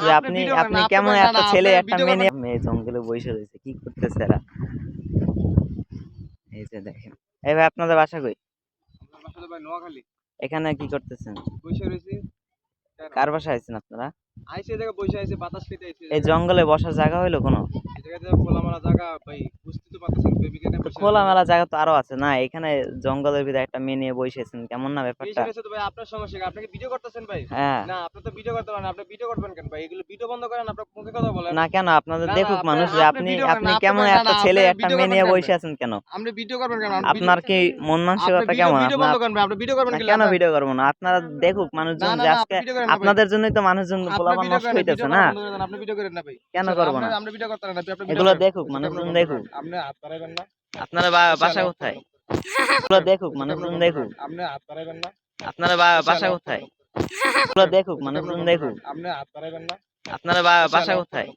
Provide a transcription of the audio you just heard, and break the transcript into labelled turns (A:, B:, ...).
A: যে আপনি আপনি কেমন একটা ছেলে একটা মেয়ে মেয়ে জঙ্গলে বসে রয়েছে কি করতেছে এরা? এই যে দেখেন। এই ভাই আপনাদের বাসা কই? এখানে কি করতেছেন?
B: বসে রয়েছি।
A: কার বাসা আছেন আপনারা?
B: বসে বাতাস খেতে
A: এই জঙ্গলে বসার জায়গা হইল কোনো?
B: এই জায়গাতে খোলামেলা জায়গা ভাই বুঝতে তো পারতেছেন
A: তো খোলামেলা জায়গা তো আরও আছে। না এখানে জঙ্গলের ভিতরে একটা মেয়ে নিয়ে বসেছেন। কেমন না ব্যাপারটা?
B: ভাই আপনার সমস্যা কি? আপনি কি ভিডিও করতেছেন ভাই?
A: হ্যাঁ।
B: না আপনি তো ভিডিও করতে পারেন আপনি ভিডিও করবেন কেন ভাই? এগুলো ভিডিও বন্ধ করেন আপনার মুখে কথা বলেন।
A: না কেন? আপনাদের দেখুক মানুষ যে
B: আপনি
A: আপনি আপনি
B: আপনি
A: কেমন একটা ছেলে একটা মেয়ে নিয়ে বসে আছেন কেন?
B: আপনি ভিডিও করবেন কেন?
A: আপনার কি মন মানসিকতা কেমন?
B: ভিডিও বন্ধ করেন আপনি ভিডিও করবেন
A: কেন? ভিডিও করব না? আপনারা দেখুক মানুষজন যে আজকে
B: আপনি।
A: আপনাদের জন্যই তো মানুষজন
B: আপনি
A: পোলাপান নষ্ট হইতেছে না?
B: আপনি ভিডিও করেন না ভাই।
A: কেন করব না?
B: আপনি- আপনি ভিডিও করতে না, আপনি
A: এগুলো দেখুক মানুষজন দেখুক।
B: আপনি হাত বাড়াইবেন না।
A: আপনারা বা- বাসা কোথায়? দেখুক মানুষজন দেখুক।
B: আপনি হাত বাড়াইবেন না।
A: আপনারা বা- বাসা কোথায়? দেখুক মানুষজন দেখুক।
B: আপনি হাত বাড়াইবেন না।
A: আপনারা বা- বাসা কোথায়?